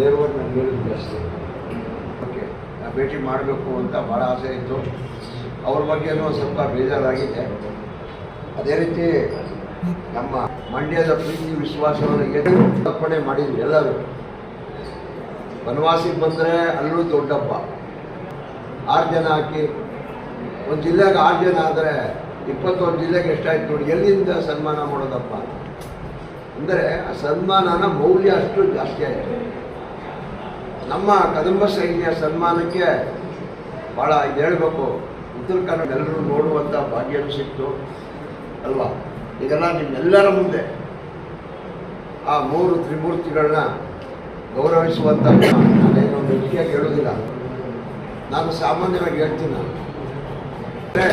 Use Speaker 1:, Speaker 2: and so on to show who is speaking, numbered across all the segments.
Speaker 1: ನೇರವಾಗಿ ನಾನು ಹೇಳಿದ್ದು ಅಷ್ಟೇ. ಓಕೆ, ನಾ ಭೇಟಿ ಮಾಡಬೇಕು ಅಂತ ಭಾಳ ಆಸೆ ಇತ್ತು. ಅವ್ರ ಬಗ್ಗೆನೂ ಸ್ವಲ್ಪ ಬೇಜಾರಾಗಿದೆ. ಅದೇ ರೀತಿ ನಮ್ಮ ಮಂಡ್ಯದ ಪ್ರೀತಿ, ವಿಶ್ವಾಸವನ್ನು ಅರ್ಪಣೆ ಮಾಡಿದ್ವಿ ಎಲ್ಲರೂ. ವನವಾಸಿಗೆ ಬಂದರೆ ಅಲ್ಲೂ ದೊಡ್ಡಪ್ಪ. ಆರು ಜನ ಹಾಕಿ, ಒಂದು ಜಿಲ್ಲೆಗೆ ಆರು ಜನ ಆದರೆ ಇಪ್ಪತ್ತೊಂದು ಜಿಲ್ಲೆಗೆ ಎಷ್ಟಾಯ್ತು ನೋಡಿ, ಎಲ್ಲಿಂದ ಸನ್ಮಾನ ಮಾಡೋದಪ್ಪ? ಅಂದರೆ ಆ ಸನ್ಮಾನನ ಮೌಲ್ಯ ಅಷ್ಟು ಜಾಸ್ತಿ ಆಯಿತು. ನಮ್ಮ ಕದಂಬ ಸೈನ್ಯ ಸನ್ಮಾನಕ್ಕೆ ಭಾಳ ಹೇಳಬೇಕು. ಉತ್ತರ ಕನ್ನಡ ಎಲ್ಲರೂ ನೋಡುವಂಥ ಭಾಗ್ಯನೂ ಸಿಕ್ತು. ಅಲ್ವಾ? ಇದೆಲ್ಲ ನಿಮ್ಮೆಲ್ಲರ ಮುಂದೆ ಆ ಮೂರು ತ್ರಿಮೂರ್ತಿಗಳನ್ನ ಗೌರವಿಸುವಂಥ ನಾನೇನು ಹೆಚ್ಚಿಗೆ ಹೇಳೋದಿಲ್ಲ ನಾನು ಸಾಮಾನ್ಯವಾಗಿ ಹೇಳ್ತೀನಿ. ನಾನು ಅಂದ್ರೆ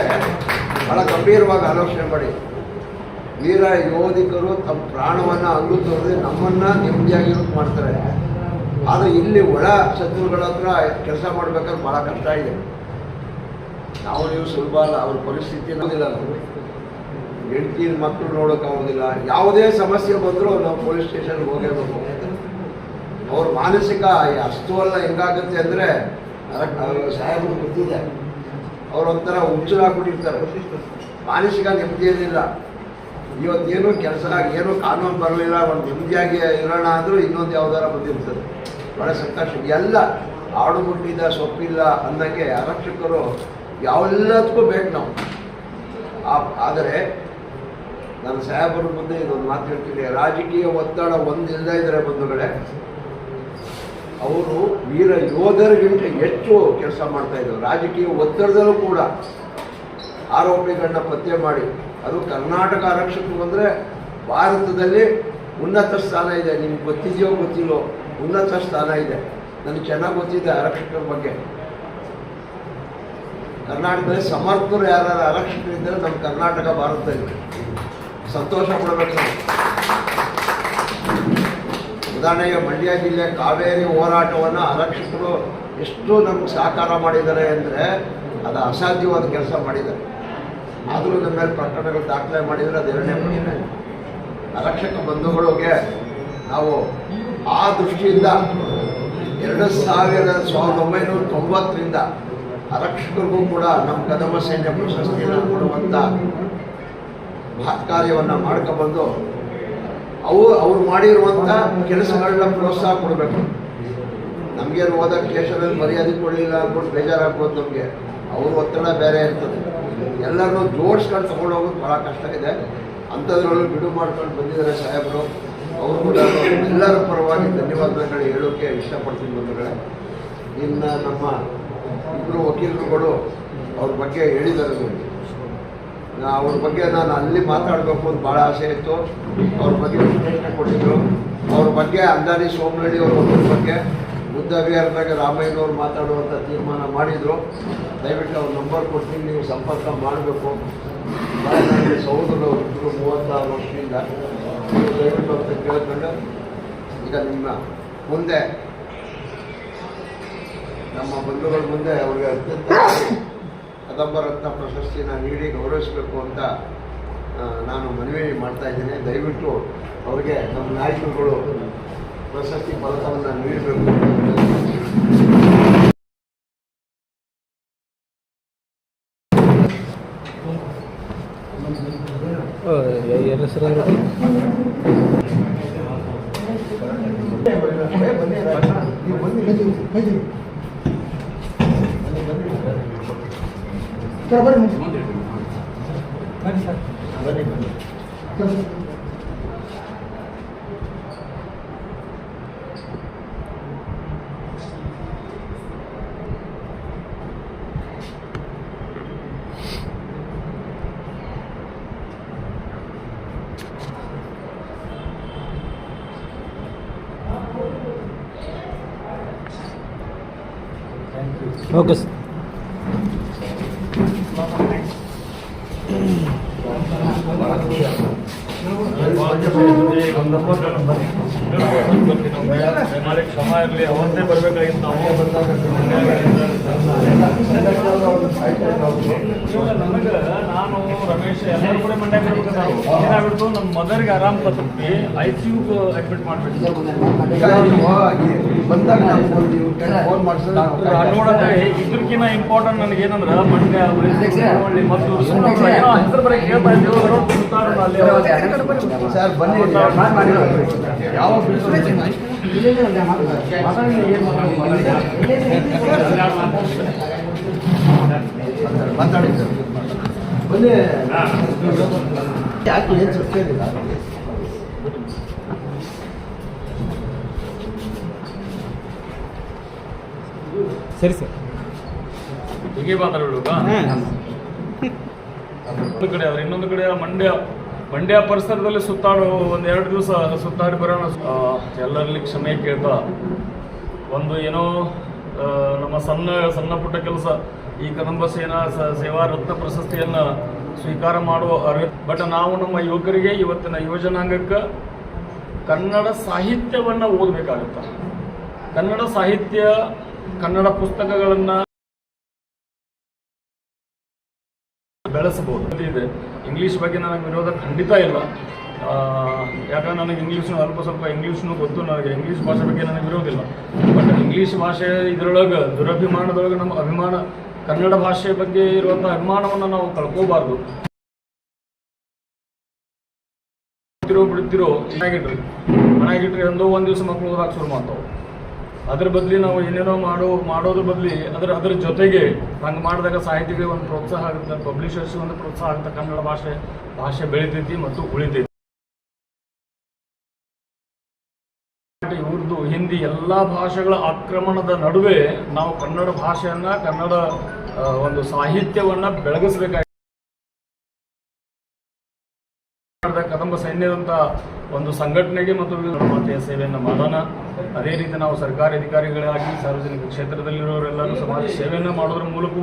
Speaker 1: ಬಹಳ ಗಂಭೀರವಾಗಿ ಆಲೋಚನೆ ಮಾಡಿ. ವೀರ ಯೋಧಿಕರು ತಮ್ಮ ಪ್ರಾಣವನ್ನು ಅಲ್ಲೂ ನಮ್ಮನ್ನ ನೆಮ್ಮದಿಯಾಗಿರೋದು ಮಾಡ್ತಾರೆ. ಆದರೆ ಇಲ್ಲಿ ಒಳ ಶತ್ರುಗಳ ಹತ್ರ ಕೆಲಸ ಮಾಡ್ಬೇಕಾದ್ರೆ ಭಾಳ ಕಷ್ಟ ಇದೆ. ನಾವು ನೀವು ಸುಲಭ ಅಲ್ಲ, ಅವ್ರ ಪರಿಸ್ಥಿತಿ ನೋಡಿಲ್ಲ ನಮಗೆ ಹೆಂಡತಿ ಮಕ್ಕಳು ನೋಡೋಕ್ಕಾಗೋದಿಲ್ಲ ಯಾವುದೇ ಸಮಸ್ಯೆ ಬಂದರೂ ನಾವು ಪೊಲೀಸ್ ಸ್ಟೇಷನ್ಗೆ ಹೋಗೇಬೇಕು ಅವ್ರ ಮಾನಸಿಕ ಅಸ್ತುವಲ್ಲ ಹೆಂಗಾಗುತ್ತೆ ಅಂದರೆ ಸಾಹೇಬರು ಗೊತ್ತಿದೆ ಅವರೊಂಥರ ಹುಚ್ಚರಾಗ್ಬಿಟ್ಟಿರ್ತಾರೆ ಮಾನಸಿಕ ನೆಮ್ಮದಿಯೇನಿಲ್ಲ ಇವತ್ತೇನು ಕೆಲಸ ಏನೂ ಕಾನೂನು ಬರಲಿಲ್ಲ, ಒಂದು ನೆಮ್ಮದಿಯಾಗಿ ಇರೋಣ ಅಂದರೂ ಇನ್ನೊಂದು ಯಾವ್ದಾರ ಬಂದಿರ್ತದೆ. ಭಾಳ ಸಂತೋಷ. ಎಲ್ಲ ಆಡು ಮುಟ್ಟಿದ ಸೊಪ್ಪಿಲ್ಲ ಅನ್ನೋಕ್ಕೆ ಆರಕ್ಷಕರು ಯಾವೆಲ್ಲದಕ್ಕೂ ಬೇಕು ನಾವು. ಆದರೆ ನನ್ನ ಸಾಹೇಬರ ಮುಂದೆ ಇನ್ನೊಂದು ಮಾತು ಹೇಳ್ತೀನಿ. ರಾಜಕೀಯ ಒತ್ತಡ ಒಂದಿಲ್ಲದೆ ಇದ್ದಾರೆ ಬಂಧುಗಳೇ, ಅವರು ವೀರ ಯೋಧರಿಗಿಂತ ಹೆಚ್ಚು ಕೆಲಸ ಮಾಡ್ತಾ ಇದ್ರು. ರಾಜಕೀಯ ಒತ್ತಡದಲ್ಲೂ ಕೂಡ ಆರೋಪಿಗಳನ್ನ ಪತ್ತೆ ಮಾಡಿ. ಅದು ಕರ್ನಾಟಕ ಆರಕ್ಷಕರು ಅಂದರೆ ಭಾರತದಲ್ಲಿ ಉನ್ನತ ಸ್ಥಾನ ಇದೆ. ನಿಮ್ಗೆ ಗೊತ್ತಿದೆಯೋ ಗೊತ್ತಿಲ್ಲೋ ಉನ್ನತ ಸ್ಥಾನ ಇದೆ. ನನಗೆ ಚೆನ್ನಾಗಿ ಗೊತ್ತಿದೆ ಆರಕ್ಷಕರ ಬಗ್ಗೆ. ಕರ್ನಾಟಕದಲ್ಲಿ ಸಮರ್ಥರು ಯಾರು ಆರಕ್ಷಕರಿದ್ದರೆ ನಮ್ಮ ಕರ್ನಾಟಕ ಭಾರತ ಸಂತೋಷ ಪಡಬೇಕು ಉದಾಹರಣೆಗೆ ಮಂಡ್ಯ ಜಿಲ್ಲೆ ಕಾವೇರಿ ಹೋರಾಟವನ್ನು ಆರಕ್ಷಕರು ಎಷ್ಟು ನಮ್ಗೆ ಸಹಕಾರ ಮಾಡಿದ್ದಾರೆ ಅಂದರೆ ಅದು ಅಸಾಧ್ಯವಾದ ಕೆಲಸ ಮಾಡಿದ್ದಾರೆ. ಆದರೂ ನಮ್ಮ ಮೇಲೆ ಪ್ರಕರಣಗಳು ದಾಖಲೆ ಮಾಡಿದರೆ ಅದು ಎರಡನೇ ಆರಕ್ಷಕ ಬಂಧುಗಳಿಗೆ ನಾವು ಆ ದೃಷ್ಟಿಯಿಂದ ಎರಡು ಸಾವಿರದ ಸಾವಿರದ ಒಂಬೈನೂರ ತೊಂಬತ್ತರಿಂದ ಆರಕ್ಷಕರಿಗೂ ಕೂಡ ನಮ್ಮ ಕದಂಬ ಸೈನ್ಯ ಪ್ರಶಸ್ತಿಯನ್ನು ಕೊಡುವಂಥ ಮಹತ್ ಕಾರ್ಯವನ್ನು ಮಾಡ್ಕೊಬಂದು ಅವು ಅವ್ರು ಮಾಡಿರುವಂಥ ಕೆಲಸಗಳನ್ನ ಪ್ರೋತ್ಸಾಹ ಕೊಡಬೇಕು. ನಮಗೇನು ಹೋದ ಕೇಶದಲ್ಲಿ ಮರ್ಯಾದೆ ಕೊಡಲಿಲ್ಲ ಅಂದ್ಬಿಟ್ಟು ಬೇಜಾರಾಗ್ಬೋದು ನಮಗೆ. ಅವ್ರ ಒತ್ತಡ ಬೇರೆ ಇರ್ತದೆ. ಎಲ್ಲರನ್ನೂ ಜೋಡಿಸ್ಕೊಂಡು ತಗೊಂಡು ಹೋಗೋದು ಭಾಳ ಕಷ್ಟ ಇದೆ. ಅಂಥದ್ರಲ್ಲೂ ಬಿಡು ಮಾಡ್ಕೊಂಡು ಬಂದಿದ್ದಾರೆ ಸಾಹೇಬರು. ಅವರು ಕೂಡ ಎಲ್ಲರ ಪರವಾಗಿ ಧನ್ಯವಾದಗಳು ಹೇಳೋಕ್ಕೆ ಇಷ್ಟಪಡ್ತೀನಿ ಬಂಧುಗಳೇ. ಇನ್ನು ನಮ್ಮ ಇಬ್ಬರು ವಕೀಲರುಗಳು ಅವ್ರ ಬಗ್ಗೆ ಹೇಳಿದ್ದಾರೆ ನೋಡಿ. ಅವ್ರ ಬಗ್ಗೆ ನಾನು ಅಲ್ಲಿ ಮಾತಾಡಬೇಕು ಅಂತ ಭಾಳ ಆಸೆ ಇತ್ತು. ಅವ್ರ ಬಗ್ಗೆ ವಿಶ್ಲೇಷಣೆ ಕೊಟ್ಟಿದ್ರು. ಅವ್ರ ಬಗ್ಗೆ ಅಂದಾನಿ ಸೋಮನಳ್ಳಿ ಅವ್ರ ಬಗ್ಗೆ ಬುದ್ಧ ವಿಹಾರದಾಗ ರಾಮಯ್ಯನವ್ರು ಮಾತಾಡುವಂಥ ತೀರ್ಮಾನ ಮಾಡಿದರು. ದಯವಿಟ್ಟು ಅವ್ರ ನಂಬರ್ ಕೊಡ್ತೀನಿ, ನೀವು ಸಂಪರ್ಕ ಮಾಡಬೇಕು. ಸಹೋದರರು ಇಬ್ಬರು ಮೂವತ್ತಾರು ವರ್ಷದಿಂದ. ದಯವಿಟ್ಟು ಅಂತ ಕೇಳ್ಕೊಂಡು ಈಗ ನಿಮ್ಮ ಮುಂದೆ, ನಮ್ಮ ಬಂಧುಗಳ ಮುಂದೆ ಅವರಿಗೆ ಅತ್ಯಂತ ಕದಂಬರತ್ನ ಪ್ರಶಸ್ತಿನ ನೀಡಿ ಗೌರವಿಸಬೇಕು ಅಂತ ನಾನು ಮನವಿ ಮಾಡ್ತಾ ಇದ್ದೀನಿ. ದಯವಿಟ್ಟು ಅವರಿಗೆ ನಮ್ಮ ನಾಯಕರುಗಳು ಪ್ರಶಸ್ತಿ ಫಲಕವನ್ನು ನೀಡಬೇಕು.
Speaker 2: ಏನು ಹೆಸರು
Speaker 1: ಬನ್ನಿ ಬನ್ನಿ.
Speaker 2: Okay sir.
Speaker 3: ನಾಳೆ ಕ್ಷಮ ಇರಲಿ ಅವತ್ತೇ ಬರ್ಬೇಕಾಗಿತ್ತು ನಾವು ಇವಾಗ ನನಗೆ ನಾನು ರಮೇಶ್ ಎಲ್ಲರೂ ಕೂಡ ಮಂಡ್ಯ ಬರ್ಬೇಕು ನಾವು ಏನಾಗ್ಬಿಡ್ತು? ನಮ್ಮ ಮದರ್ಗೆ ಆರಾಮ್ ತಪ್ಪಿ ಐ ಸಿ ಯು ಅಡ್ಮಿಟ್ ಮಾಡ್ಬಿಟ್ಟು
Speaker 1: ಬಂದು
Speaker 3: ಇದ್ರಕ್ಕಿಂತ ಇಂಪಾರ್ಟೆಂಟ್ ನನಗೆ ಏನಂದ್ರೆ ಮಂಡ್ಯ ಮತ್ತು ಹೆಸರು ಬರೀ ಇದ್ದೀವಿ.
Speaker 1: ಯಾವ ಮಾತಾಡಿ ಸರ್ ಬನ್ನಿ. ಯಾಕೆ ಏನು ಸುತ್ತೇನಿಲ್ಲ
Speaker 2: ಸರಿ ಸರ್
Speaker 3: ಹೀಗೆ ಮಾತಾಡೋಣ ಒಂದು ಕಡೆ ಆದ್ರೆ ಇನ್ನೊಂದು ಕಡೆ ಮಂಡ್ಯ ಮಂಡ್ಯ ಪರಿಸರದಲ್ಲಿ ಸುತ್ತಾಡೋ ಒಂದು ಎರಡು ದಿವಸ ಸುತ್ತಾಡಿ ಬರೋಣ. ಎಲ್ಲರಲ್ಲಿ ಕ್ಷಮೆ ಕೇಳ್ತಾ. ಒಂದು ಏನೋ ನಮ್ಮ ಸಣ್ಣ ಸಣ್ಣ ಪುಟ್ಟ ಕೆಲಸ. ಈ ಕದಂಬ ಸೇನಾ ಸೇವಾ ರತ್ನ ಪ್ರಶಸ್ತಿಯನ್ನ ಸ್ವೀಕಾರ ಮಾಡುವ ಅರ್ಹ ಬಟ್ ನಾವು ನಮ್ಮ ಯುವಕರಿಗೆ ಇವತ್ತಿನ ಯುವಜನಾಂಗಕ್ಕೆ ಕನ್ನಡ ಸಾಹಿತ್ಯವನ್ನ ಓದಬೇಕಾಗುತ್ತೆ. ಕನ್ನಡ ಸಾಹಿತ್ಯ ಕನ್ನಡ ಪುಸ್ತಕಗಳನ್ನ ಬೆಳೆಸಬಹುದು. ಇದೆ. ಇಂಗ್ಲಿಷ್ ಬಗ್ಗೆ ನನಗೆ ವಿರೋಧ ಖಂಡಿತ ಇಲ್ಲ. ಯಾಕಂದ್ರೆ ನನಗೆ ಇಂಗ್ಲೀಷ್ನು ಅಲ್ಪ ಸ್ವಲ್ಪ ಇಂಗ್ಲೀಷ್ನು ಗೊತ್ತು. ನನಗೆ ಇಂಗ್ಲೀಷ್ ಭಾಷೆ ಬಗ್ಗೆ ನನಗೆ ವಿರೋಧಿಲ್ಲ ಬಟ್ ಇಂಗ್ಲೀಷ್ ಭಾಷೆ ಇದರೊಳಗೆ, ದುರಭಿಮಾನದೊಳಗೆ ನಮ್ಮ ಅಭಿಮಾನ, ಕನ್ನಡ ಭಾಷೆ ಬಗ್ಗೆ ಇರುವಂಥ ಅಭಿಮಾನವನ್ನು ನಾವು ಕಳ್ಕೋಬಾರ್ದು. ಬಿಡ್ತಿರೋ ಬಿಡ್ತಿರೋ ಮನೆಯಾಗಿಟ್ರಿ ಮನೆಯಾಗಿಟ್ರಿ ಎಂದೋ ಒಂದು ದಿವಸ ಮಕ್ಕಳು ಓದಕ್ಕೆ ಶುರು ಮಾಡ್ತಾವೆ. ಅದ್ರ ಬದಲಿ ನಾವು ಏನೇನೋ ಮಾಡೋ, ಮಾಡೋದ್ರ ಬದಲಿ ಅದರ, ಅದ್ರ ಜೊತೆಗೆ ಹಂಗೆ ಮಾಡಿದಾಗ ಸಾಹಿತಿಗೆ ಒಂದು ಪ್ರೋತ್ಸಾಹ ಆಗುತ್ತೆ ಪಬ್ಲಿಷರ್ಸ್ ಒಂದು ಪ್ರೋತ್ಸಾಹ ಆಗುತ್ತೆ, ಕನ್ನಡ ಭಾಷೆ ಭಾಷೆ ಬೆಳಿತೈತಿ ಮತ್ತು ಉಳಿತೈತಿ. ಉರ್ದು, ಹಿಂದಿ ಎಲ್ಲ ಭಾಷೆಗಳ ಆಕ್ರಮಣದ ನಡುವೆ ನಾವು ಕನ್ನಡ ಭಾಷೆಯನ್ನ, ಕನ್ನಡ ಒಂದು ಸಾಹಿತ್ಯವನ್ನ ಬೆಳಗಿಸಬೇಕಾಗಿ ಕದಂಬ ಸೈನ್ಯದಂತ ಒಂದು ಸಂಘಟನೆಗೆ ಮತ್ತು ಮಾತೆಯ ಸೇವೆಯನ್ನು ಮಾಡೋಣ. ಅದೇ ರೀತಿ ನಾವು ಸರ್ಕಾರಿ ಅಧಿಕಾರಿಗಳಾಗಿ ಸಾರ್ವಜನಿಕ ಕ್ಷೇತ್ರದಲ್ಲಿರುವವರೆಲ್ಲರೂ ಸಮಾಜ ಸೇವೆಯನ್ನು ಮಾಡೋದ್ರ ಮೂಲಕ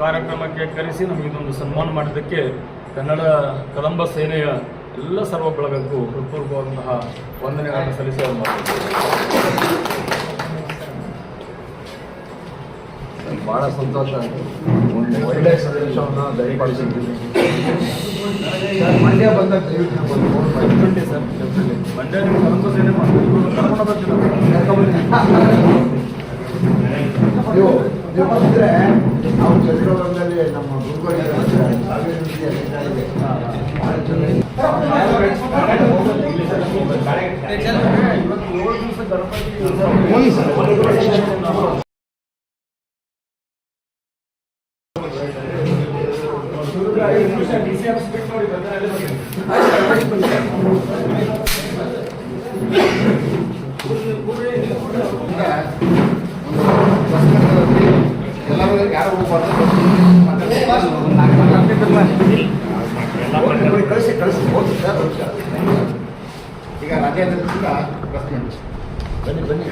Speaker 3: ಕಾರ್ಯಕ್ರಮಕ್ಕೆ ಕರೆಸಿ ನಮಗೆ ಇದೊಂದು ಸನ್ಮಾನ ಮಾಡಿದ್ದಕ್ಕೆ ಕನ್ನಡ ಕದಂಬ ಸೇನೆಯ ಎಲ್ಲ ಸರ್ವ ಬಳಗಕ್ಕೂ ಹೃತ್ಪೂರ್ವಕವಾದಂತಹ ವಂದನೆಗಳನ್ನು ಸಲ್ಲಿಸಿ
Speaker 1: ಭಾಳ ಸಂತೋಷ ಒಂದು ಒಳ್ಳೆಯ ಸಂದೇಶವನ್ನು ದಯಪಾಲಿಸಿದ್ದೀವಿ ಸರ್, ಮಂಡ್ಯ ಬಂದಾಗ ದಯವಿಟ್ಟು ನಮ್ಗೊಂದು ಫೋನ್ ಮಾಡಿ.
Speaker 3: ಸರ್ ಮಂಡ್ಯ
Speaker 1: ನೀವು ನೀವು ಬಂದರೆ ನಾವು ಚಂದ್ರವರದಲ್ಲಿ ನಮ್ಮ ಗುರುಗಳಿದ್ದಾರೆ ಭಾಳ ಚೆನ್ನಾಗಿ
Speaker 3: ಇವತ್ತು ಏಳು ದಿವಸ ಗಣಪತಿ ಐದು ನಿಮಿಷ ಡಿ ಸಿ ಆಫೀಸ್ ಬಿಟ್ಟು ನೋಡಿ ಬರ್ತಾರೆ ಅಲ್ಲೇ ಬರ್ತೀನಿ.
Speaker 1: ಎಲ್ಲರೂ ಯಾರು ಹೋಗ್ಬಾರ್ದು ಕಳಿಸಿ ಕಳಿಸಿ ಹೋಗಿ ಈಗ ರಾಜೇಂದ್ರದಿಂದ ಪ್ರಶ್ನೆ ಬನ್ನಿ ಬನ್ನಿ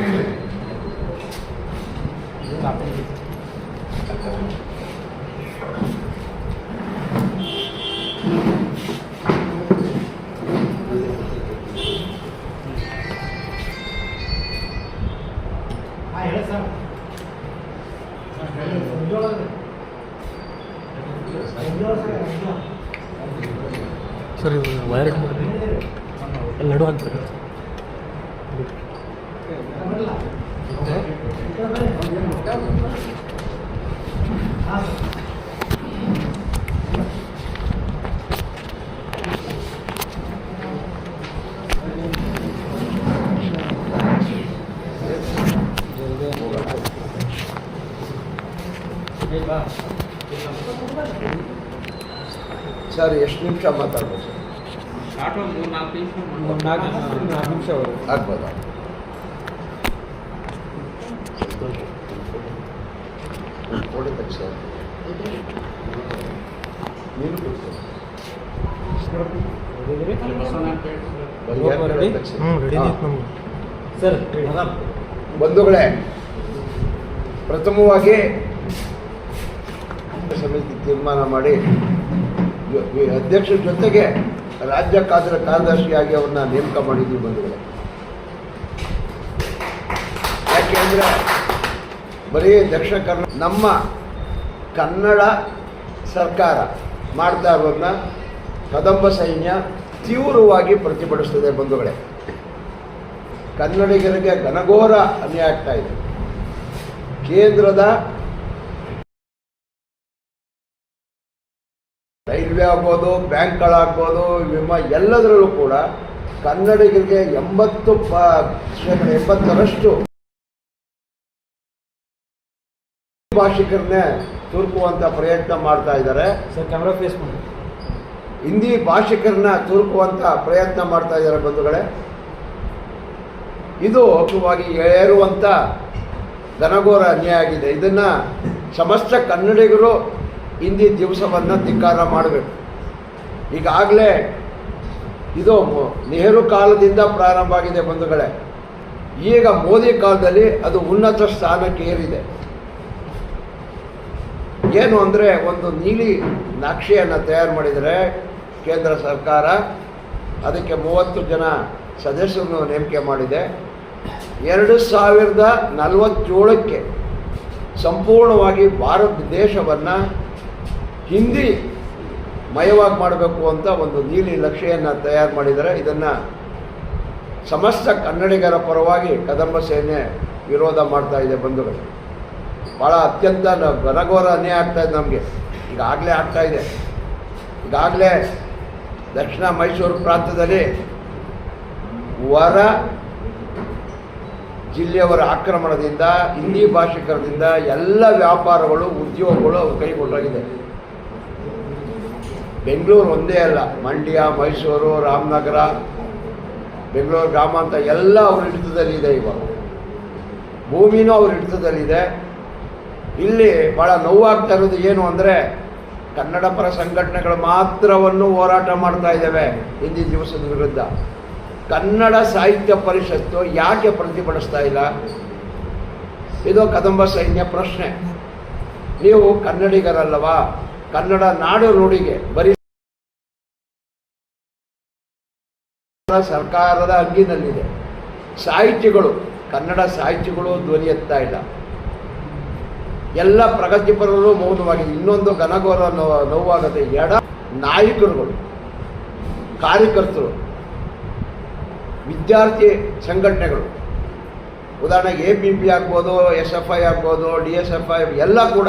Speaker 2: ಸರ್ ಇದು ವೈರ್ ಇಟ್ ಮಾಡ್ತೀನಿ ಅಲ್ಲಿ ನಡು ಹಾಕ್ಬೇಕು
Speaker 1: ಸರ್ ಎಷ್ಟು ನಿಮಿಷ ಮಾತಾಡ್ಬೋದು?
Speaker 2: ನಾಲ್ಕು ನಾಲ್ಕು ನಿಮಿಷ
Speaker 1: ಆಗ್ಬೋದಾ? ಬಂಧುಗಳೇ ಪ್ರಥಮವಾಗಿ ಸಮಿತಿ ತೀರ್ಮಾನ ಮಾಡಿ. ಅಧ್ಯಕ್ಷರ ಜೊತೆಗೆ ರಾಜ್ಯ ಕಾರ್ಯ ಕಾರ್ಯದರ್ಶಿಯಾಗಿ ಅವ್ರನ್ನ ನೇಮಕ ಮಾಡಿದ್ವಿ ಬಂಧುಗಳೇ. ಯಾಕೆಂದ್ರೆ ಬರೀ ದಕ್ಷಿಣ ಕನ್ನಡ ನಮ್ಮ ಕನ್ನಡ ಸರ್ಕಾರ ಮಾಡ್ತಾ ಇರೋದನ್ನ ಕದಂಬ ಸೈನ್ಯ ತೀವ್ರವಾಗಿ ಪ್ರತಿಭಟಿಸ್ತದೆ ಬಂಧುಗಳೇ. ಕನ್ನಡಿಗರಿಗೆ ಘನಘೋರ ಅನ್ಯಾಯ ಆಗ್ತಾ ಇದೆ. ಕೇಂದ್ರದ ಆಗ್ಬೋದು ಬ್ಯಾಂಕ್ಗಳಾಗ್ಬೋದು ವಿಮಾ ಎಲ್ಲದರಲ್ಲೂ ಕೂಡ ಕನ್ನಡಿಗರಿಗೆ ಎಂಬತ್ತು ಪ ಶೇಕಡ ಎಂಬತ್ತರಷ್ಟು ಭಾಷಿಕರನ್ನೇ ತುರುಕುವಂಥ ಪ್ರಯತ್ನ ಮಾಡ್ತಾ ಇದ್ದಾರೆ.
Speaker 2: ಸರ್ ಕ್ಯಾಮ್ರಾ ಫೇಸ್ ಮಾಡಿ.
Speaker 1: ಹಿಂದಿ ಭಾಷಿಕರನ್ನ ತುರುಕುವಂಥ ಪ್ರಯತ್ನ ಮಾಡ್ತಾ ಇದ್ದಾರೆ ಬಂಧುಗಳೇ. ಇದು ಮುಖ್ಯವಾಗಿ ಏರುವಂಥ ಘನಘೋರ ಅನ್ಯಾಯ ಆಗಿದೆ. ಇದನ್ನ ಸಮಸ್ತ ಕನ್ನಡಿಗರು ಹಿಂದಿ ದಿವಸವನ್ನು ಧಿಕ್ಕಾರ ಮಾಡಬೇಕು. ಈಗಾಗಲೇ ಇದು ನೆಹರು ಕಾಲದಿಂದ ಪ್ರಾರಂಭ ಆಗಿದೆ ಬಂಧುಗಳೇ. ಈಗ ಮೋದಿ ಕಾಲದಲ್ಲಿ ಅದು ಉನ್ನತ ಸ್ಥಾನಕ್ಕೆ ಏರಿದೆ. ಏನು ಅಂದರೆ ಒಂದು ನೀಲಿ ನಕ್ಷೆಯನ್ನು ತಯಾರು ಮಾಡಿದರೆ ಕೇಂದ್ರ ಸರ್ಕಾರ ಅದಕ್ಕೆ ಮೂವತ್ತು ಜನ ಸದಸ್ಯರನ್ನು ನೇಮಕೆ ಮಾಡಿದೆ. ಎರಡು ಸಾವಿರದ ನಲವತ್ತೇಳಕ್ಕೆ ಸಂಪೂರ್ಣವಾಗಿ ಭಾರತ ದೇಶವನ್ನು ಹಿಂದಿ ಮಯವಾಗಿ ಮಾಡಬೇಕು ಅಂತ ಒಂದು ನೀಲಿ ನಕ್ಷೆಯನ್ನು ತಯಾರು ಮಾಡಿದರೆ ಇದನ್ನು ಸಮಸ್ತ ಕನ್ನಡಿಗರ ಪರವಾಗಿ ಕದಂಬ ಸೇನೆ ವಿರೋಧ ಮಾಡ್ತಾ ಇದೆ ಬಂಧುಗಳು. ಭಾಳ ಅತ್ಯಂತ ಘನಘೋರ ಅನ್ಯಾಯ ಇದೆ ನಮಗೆ. ಈಗಾಗಲೇ ಆಗ್ತಾ ಇದೆ. ಈಗಾಗಲೇ ದಕ್ಷಿಣ ಮೈಸೂರು ಪ್ರಾಂತ್ಯದಲ್ಲಿ ವರ ಜಿಲ್ಲೆಯವರ ಆಕ್ರಮಣದಿಂದ, ಹಿಂದಿ ಭಾಷಿಕರದಿಂದ ಎಲ್ಲ ವ್ಯಾಪಾರಗಳು, ಉದ್ಯೋಗಗಳು ಕೈಗೊಳ್ಳಾಗಿದೆ ಬೆಂಗಳೂರು ಒಂದೇ ಅಲ್ಲ, ಮಂಡ್ಯ, ಮೈಸೂರು, ರಾಮನಗರ, ಬೆಂಗಳೂರು ಗ್ರಾಮಾಂತರ ಎಲ್ಲ ಅವ್ರ ಹಿಡಿತದಲ್ಲಿದೆ ಇವಾಗ. ಭೂಮಿನೂ ಅವ್ರ ಹಿಡಿತದಲ್ಲಿದೆ ಇಲ್ಲಿ ಭಾಳ ನೋವಾಗ್ತಾ ಇರೋದು ಏನು ಅಂದರೆ, ಕನ್ನಡ ಪರ ಸಂಘಟನೆಗಳು ಮಾತ್ರವನ್ನು ಹೋರಾಟ ಮಾಡ್ತಾ ಇದ್ದಾವೆ ಹಿಂದಿನ ದಿವಸದ ವಿರುದ್ಧ. ಕನ್ನಡ ಸಾಹಿತ್ಯ ಪರಿಷತ್ತು ಯಾಕೆ ಪ್ರತಿಭಟಿಸ್ತಾ ಇಲ್ಲ? ಇದು ಕದಂಬ ಸೈನ್ಯ ಪ್ರಶ್ನೆ. ನೀವು ಕನ್ನಡಿಗರಲ್ಲವಾ? ಕನ್ನಡ ನಾಡು ನುಡಿಗೆ ಬರೀ ಸರ್ಕಾರದ ಅಂಗಿನಲ್ಲಿದೆ. ಸಾಹಿತ್ಯಗಳು ಕನ್ನಡ ಸಾಹಿತ್ಯಗಳು ಧ್ವನಿ ಎತ್ತಾ ಇಲ್ಲ. ಎಲ್ಲ ಪ್ರಗತಿಪರರು ಮೌನವಾಗಿದೆ ಇನ್ನೊಂದು ಘನಘೋರ ನೋ- ನೋವಾಗದೆ ಎಡ ನಾಯಕರುಗಳು, ಕಾರ್ಯಕರ್ತರು, ವಿದ್ಯಾರ್ಥಿ ಸಂಘಟನೆಗಳು. ಉದಾಹರಣೆಗೆ ಎ ಪಿ ಪಿ ಆಗ್ಬೋದು ಎಸ್ ಎಫ್ ಐ ಆಗ್ಬೋದು ಡಿ ಎಸ್ ಎಫ್ ಐ ಎಲ್ಲ ಕೂಡ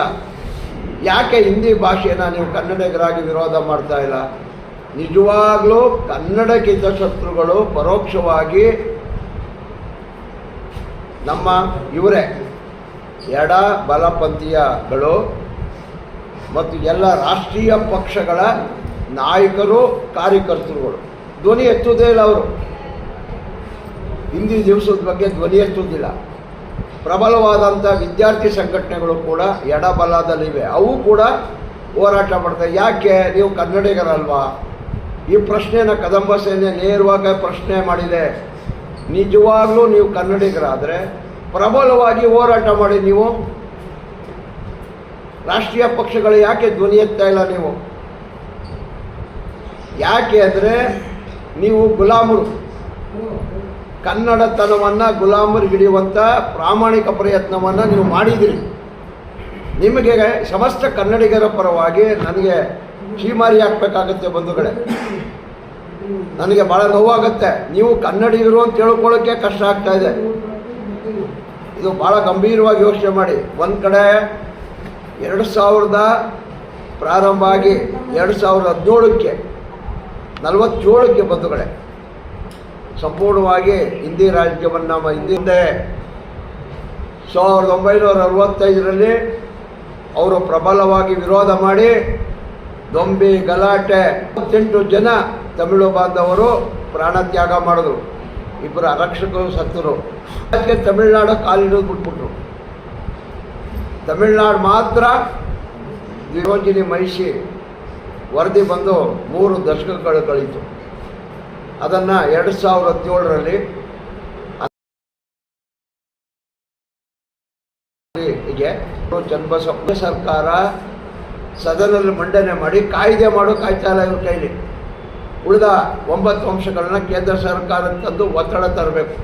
Speaker 1: ಯಾಕೆ ಹಿಂದಿ ಭಾಷೆನ ನೀವು ಕನ್ನಡಿಗರಾಗಿ ವಿರೋಧ ಮಾಡ್ತಾ ಇಲ್ಲ? ನಿಜವಾಗ್ಲೂ ಕನ್ನಡಕ್ಕಿದ್ದ ಶತ್ರುಗಳು ಪರೋಕ್ಷವಾಗಿ ನಮ್ಮ ಇವರೇ ಎಡ ಬಲಪಂಥೀಯಗಳು ಮತ್ತು ಎಲ್ಲ ರಾಷ್ಟ್ರೀಯ ಪಕ್ಷಗಳ ನಾಯಕರು, ಕಾರ್ಯಕರ್ತರುಗಳು. ಧ್ವನಿ ಎತ್ತುವುದೇ ಇಲ್ಲ ಅವರು. ಹಿಂದಿ ದಿವಸದ ಬಗ್ಗೆ ಧ್ವನಿ ಎತ್ತುವುದಿಲ್ಲ. ಪ್ರಬಲವಾದಂಥ ವಿದ್ಯಾರ್ಥಿ ಸಂಘಟನೆಗಳು ಕೂಡ ಎಡಬಲದಲ್ಲಿವೆ. ಅವು ಕೂಡ ಹೋರಾಟ ಮಾಡ್ತವೆ ಯಾಕೆ? ನೀವು ಕನ್ನಡಿಗರಲ್ವಾ? ಈ ಪ್ರಶ್ನೆನ ಕದಂಬ ಸೇನೆ ನೇರವಾಗಿ ಪ್ರಶ್ನೆ ಮಾಡಿದೆ. ನಿಜವಾಗ್ಲೂ ನೀವು ಕನ್ನಡಿಗರಾದರೆ ಪ್ರಬಲವಾಗಿ ಹೋರಾಟ ಮಾಡಿ ನೀವು. ರಾಷ್ಟ್ರೀಯ ಪಕ್ಷಗಳು ಯಾಕೆ ಧ್ವನಿ ಎತ್ತಾ ಇಲ್ಲ ನೀವು? ಯಾಕೆ ಅಂದರೆ ನೀವು ಗುಲಾಮರು. ಕನ್ನಡತನವನ್ನು ಗುಲಾಮರಿಗೆ ಹಿಡಿಯುವಂಥ ಪ್ರಾಮಾಣಿಕ ಪ್ರಯತ್ನವನ್ನು ನೀವು ಮಾಡಿದಿರಿ ನಿಮಗೆ ಸಮಸ್ತ ಕನ್ನಡಿಗರ ಪರವಾಗಿ ನನಗೆ ಕೀಮಾರಿ ಹಾಕ್ಬೇಕಾಗತ್ತೆ ಬಂಧುಗಳೇ. ನನಗೆ ಭಾಳ ನೋವಾಗುತ್ತೆ. ನೀವು ಕನ್ನಡಿಗರು ಅಂತ ತಿಳ್ಕೊಳ್ಳೋಕ್ಕೆ ಕಷ್ಟ ಆಗ್ತಾ ಇದೆ. ಇದು ಭಾಳ ಗಂಭೀರವಾಗಿ ಯೋಚನೆ ಮಾಡಿ. ಒಂದು ಕಡೆ ಎರಡು ಸಾವಿರದ ಪ್ರಾರಂಭ ಆಗಿ ಎರಡು ಸಾವಿರದ ಹದಿನೇಳಕ್ಕೆ, ನಲವತ್ತೇಳಕ್ಕೆ ಬಂಧುಗಳೇ. ಸಂಪೂರ್ಣವಾಗಿ ಹಿಂದಿ ರಾಜ್ಯವನ್ನು ಹಿಂದೆ ಸಾವಿರದ ಒಂಬೈನೂರ ಅರವತ್ತೈದರಲ್ಲಿ ಅವರು ಪ್ರಬಲವಾಗಿ ವಿರೋಧ ಮಾಡಿ ದೊಂಬಿ ಗಲಾಟೆ ಇಪ್ಪತ್ತೆಂಟು ಜನ ತಮಿಳು ಬಾಂಧವರು ಪ್ರಾಣತ್ಯಾಗ ಮಾಡಿದ್ರು. ಇಬ್ಬರು ಆರಕ್ಷಕರು ಸತ್ತರು. ಅದಕ್ಕೆ ತಮಿಳುನಾಡು ಕಾಲಿಡೋದು ಬಿಟ್ಬಿಟ್ರು. ತಮಿಳುನಾಡು ಮಾತ್ರ ವಿರೋಜಿನಿ ಮಹಿಷಿ ವರದಿ ಬಂದು ಮೂರು ದಶಕಗಳು ಕಳೀತು. ಅದನ್ನು ಎರಡು ಸಾವಿರದ ಹದಿನೇಳರಲ್ಲಿ ಹೀಗೆ ಸರ್ಕಾರ ಸದನದಲ್ಲಿ ಮಂಡನೆ ಮಾಡಿ ಕಾಯ್ದೆ ಮಾಡೋ ಕಾಯ್ತಾ ಇಲ್ಲ ಇವ್ರ ಕೈಲಿ. ಉಳಿದ ಒಂಬತ್ತು ಅಂಶಗಳನ್ನ ಕೇಂದ್ರ ಸರ್ಕಾರ ತಂದು ಒತ್ತಡ ತರಬೇಕು.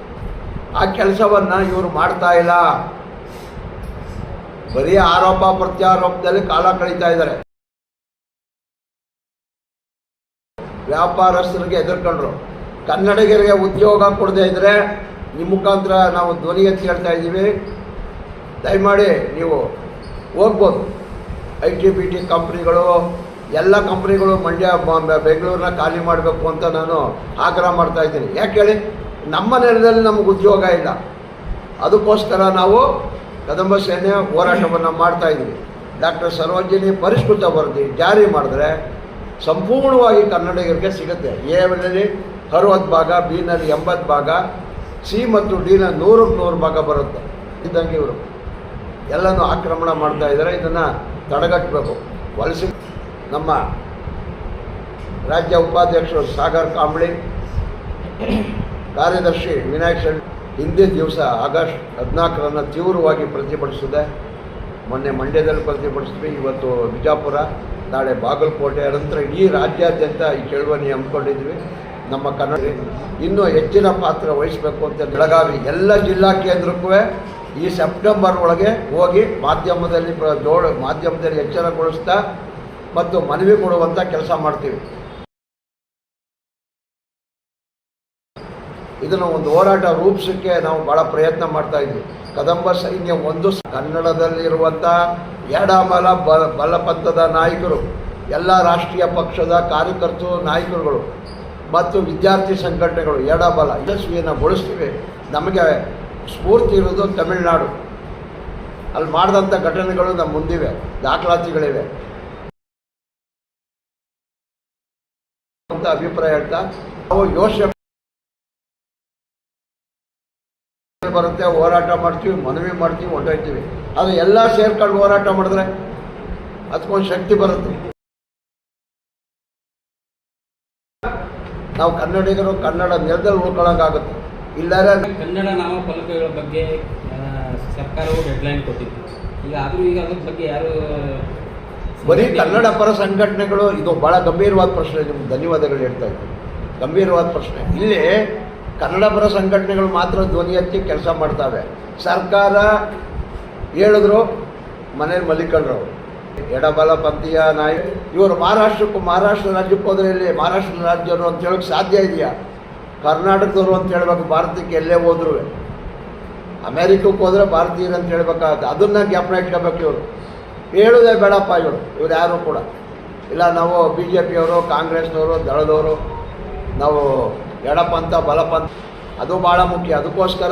Speaker 1: ಆ ಕೆಲಸವನ್ನ ಇವರು ಮಾಡ್ತಾ ಇಲ್ಲ. ಬರೀ ಆರೋಪ ಪ್ರತ್ಯಾರೋಪದಲ್ಲಿ ಕಾಲ ಕಳೀತಾ ಇದ್ದಾರೆ. ವ್ಯಾಪಾರಸ್ಥರಿಗೆ ಎದುರ್ಕೊಂಡ್ರು. ಕನ್ನಡಿಗರಿಗೆ ಉದ್ಯೋಗ ಕೊಡದೇ ಇದ್ರೆ ನಿಮ್ಮ ಮುಖಾಂತರ ನಾವು ಧ್ವನಿ ಎತ್ತಿ ಹೇಳ್ತಾ ಇದ್ದೀವಿ. ದಯಮಾಡಿ ನೀವು ಹೋಗ್ಬೋದು. ಐ ಟಿ ಬಿ ಟಿ ಕಂಪ್ನಿಗಳು, ಎಲ್ಲ ಕಂಪ್ನಿಗಳು ಮಂಡ್ಯ ಬೆಂಗಳೂರನ್ನ ಖಾಲಿ ಮಾಡಬೇಕು ಅಂತ ನಾನು ಆಗ್ರಹ ಮಾಡ್ತಾ ಇದ್ದೀನಿ. ಯಾಕೆ ಹೇಳಿ? ನಮ್ಮ ನೆಲದಲ್ಲಿ ನಮಗೆ ಉದ್ಯೋಗ ಇಲ್ಲ. ಅದಕ್ಕೋಸ್ಕರ ನಾವು ಕದಂಬ ಸೇನೆ ಹೋರಾಟವನ್ನು ಮಾಡ್ತಾ ಇದ್ದೀವಿ. ಡಾಕ್ಟರ್ ಸರೋಜಿನಿ ಪರಿಷ್ಕೃತ ವರದಿ ಜಾರಿ ಮಾಡಿದ್ರೆ ಸಂಪೂರ್ಣವಾಗಿ ಕನ್ನಡಿಗರಿಗೆ ಸಿಗುತ್ತೆ. ಎನಲ್ಲಿ ಅರವತ್ತು ಭಾಗ, ಬಿನಲ್ಲಿ ಎಂಬತ್ತು ಭಾಗ, ಸಿ ಮತ್ತು ಡಿನ ನೂರಕ್ಕೆ ನೂರು ಭಾಗ ಬರುತ್ತೆ. ಇದ್ದಂಗೆ ಇವರು. ಎಲ್ಲನೂ ಆಕ್ರಮಣ ಮಾಡ್ತಾ ಇದ್ದಾರೆ. ಇದನ್ನು ತಡೆಗಟ್ಟಬೇಕು. ವಲಸಿ ನಮ್ಮ ರಾಜ್ಯ ಉಪಾಧ್ಯಕ್ಷರು ಸಾಗರ್ ಕಾಂಬಳಿ, ಕಾರ್ಯದರ್ಶಿ ವಿನಾಯಕ್ ಶೆಟ್ಟಿ ಹಿಂದಿನ ದಿವಸ ಆಗಸ್ಟ್ ಹದಿನಾಲ್ಕರನ್ನು ತೀವ್ರವಾಗಿ ಪ್ರತಿಭಟಿಸಿದೆ. ಮೊನ್ನೆ ಮಂಡ್ಯದಲ್ಲಿ ಪ್ರತಿಭಟಿಸಿದ್ವಿ. ಇವತ್ತು ಬಿಜಾಪುರ. ನಾಳೆ ಬಾಗಲಕೋಟೆ ನಂತರ ಇಡೀ ರಾಜ್ಯಾದ್ಯಂತ ಈ ಚಳುವಳಿ ಹಮ್ಮಿಕೊಂಡಿದ್ವಿ. ನಮ್ಮ ಕನ್ನಡ ಇನ್ನೂ ಹೆಚ್ಚಿನ ಪಾತ್ರ ವಹಿಸಬೇಕು ಅಂತ ಬೆಳಗಾವಿ ಎಲ್ಲ ಜಿಲ್ಲಾ ಕೇಂದ್ರಕ್ಕೂ ಈ ಸೆಪ್ಟೆಂಬರ್ ಒಳಗೆ ಹೋಗಿ ಮಾಧ್ಯಮದಲ್ಲಿ ಜೋಡ ಮಾಧ್ಯಮದಲ್ಲಿ ಎಚ್ಚರಗೊಳಿಸ್ತಾ ಮತ್ತು ಮನವಿ ಕೊಡುವಂಥ ಕೆಲಸ ಮಾಡ್ತೀವಿ. ಇದನ್ನು ಒಂದು ಹೋರಾಟ ರೂಪಿಸೋಕ್ಕೆ ನಾವು ಭಾಳ ಪ್ರಯತ್ನ ಮಾಡ್ತಾ ಇದ್ವಿ. ಕದಂಬ ಸೈನ್ಯ ಒಂದು ಕನ್ನಡದಲ್ಲಿರುವಂಥ ಎಡಬಲ ಬಲ, ಬಲಪಂಥದ ನಾಯಕರು, ಎಲ್ಲ ರಾಷ್ಟ್ರೀಯ ಪಕ್ಷದ ಕಾರ್ಯಕರ್ತರು, ನಾಯಕರುಗಳು ಮತ್ತು ವಿದ್ಯಾರ್ಥಿ ಸಂಘಟನೆಗಳು ಎಡಬಲ ಯಶಸ್ವಿಯನ್ನು ಬಳಸ್ತೀವಿ ನಮಗೆ ಸ್ಫೂರ್ತಿ ಇರೋದು ತಮಿಳುನಾಡು. ಅಲ್ಲಿ ಮಾಡಿದಂಥ ಘಟನೆಗಳು ನಮ್ಮ ಮುಂದಿವೆ, ದಾಖಲಾತಿಗಳಿವೆ. ಅಂತ ಅಭಿಪ್ರಾಯ ಹೇಳ್ತಾ, ನಾವು ಯೋಚನೆ ಬರುತ್ತೆ ಹೋರಾಟ ಮಾಡ್ತೀವಿ ಮನವಿ ಮಾಡ್ತೀವಿ ಹೊಂಟೋಯ್ತೀವಿ ಅದು ಎಲ್ಲ ಸೇರ್ಕೊಂಡು ಹೋರಾಟ ಮಾಡಿದ್ರೆ ಅದಕ್ಕೊಂದು ಶಕ್ತಿ ಬರುತ್ತೆ. ನಾವು ಕನ್ನಡಿಗರು ಕನ್ನಡ ನೆಲದಲ್ಲಿ ಉಳ್ಕೊಳ್ಳೋಕ್ಕಾಗುತ್ತೆ ಇಲ್ಲಾರೆ
Speaker 4: ಕನ್ನಡ ನಾಮಫಲಕಗಳ ಬಗ್ಗೆ ಸರ್ಕಾರವು ಡೆಡ್ಲೈನ್ ಕೊಟ್ಟಿತ್ತು. ಈಗ ಆದರೂ ಈಗ ಅದ್ರ ಬಗ್ಗೆ ಯಾರು
Speaker 1: ಬರೀ ಕನ್ನಡ ಪರ ಸಂಘಟನೆಗಳು ಇದು ಬಹಳ ಗಂಭೀರವಾದ ಪ್ರಶ್ನೆ ನಿಮ್ಗೆ ಧನ್ಯವಾದಗಳು ಹೇಳ್ತಾ ಇದ್ದೀನಿ. ಗಂಭೀರವಾದ ಪ್ರಶ್ನೆ. ಇಲ್ಲಿ ಕನ್ನಡ ಪರ ಸಂಘಟನೆಗಳು ಮಾತ್ರ ಧ್ವನಿ ಎತ್ತಿ ಕೆಲಸ ಮಾಡ್ತವೆ. ಸರ್ಕಾರ ಹೇಳಿದ್ರು ಮನೇಲಿ ಮಲ್ಲಿಕಂಡ್ರು. ಎಡಬಲ ಪಂಥೀಯ ನಾಯಕ, ಇವರು ಮಹಾರಾಷ್ಟ್ರಕ್ಕೂ ಮಹಾರಾಷ್ಟ್ರ ರಾಜ್ಯಕ್ಕೆ ಹೋದ್ರೆ ಇಲ್ಲಿ ಮಹಾರಾಷ್ಟ್ರ ರಾಜ್ಯರು ಅಂತ ಹೇಳೋಕ್ಕೆ ಸಾಧ್ಯ ಇದೆಯಾ? ಕರ್ನಾಟಕದವರು ಅಂತ ಹೇಳ್ಬೇಕು, ಭಾರತಕ್ಕೆ ಎಲ್ಲೇ ಹೋದ್ರು. ಅಮೇರಿಕಕ್ಕೆ ಹೋದ್ರೆ ಭಾರತೀಯರು ಅಂತ ಹೇಳ್ಬೇಕಾಗತ್ತೆ. ಅದನ್ನ ಜ್ಞಾಪನ ಇಟ್ಕೋಬೇಕು ಇವರು. ಹೇಳೋದೇ ಬೇಡಪ್ಪ ಇವರು. ಇವ್ರು ಯಾರು ಕೂಡ. ಇಲ್ಲ, ನಾವು ಬಿ ಜೆ ಪಿಯವರು ಕಾಂಗ್ರೆಸ್ನವರು, ದಳದವರು, ನಾವು ಎಡಪಂಥ ಬಲಪಂಥ. ಅದು ಭಾಳ ಮುಖ್ಯ. ಅದಕ್ಕೋಸ್ಕರ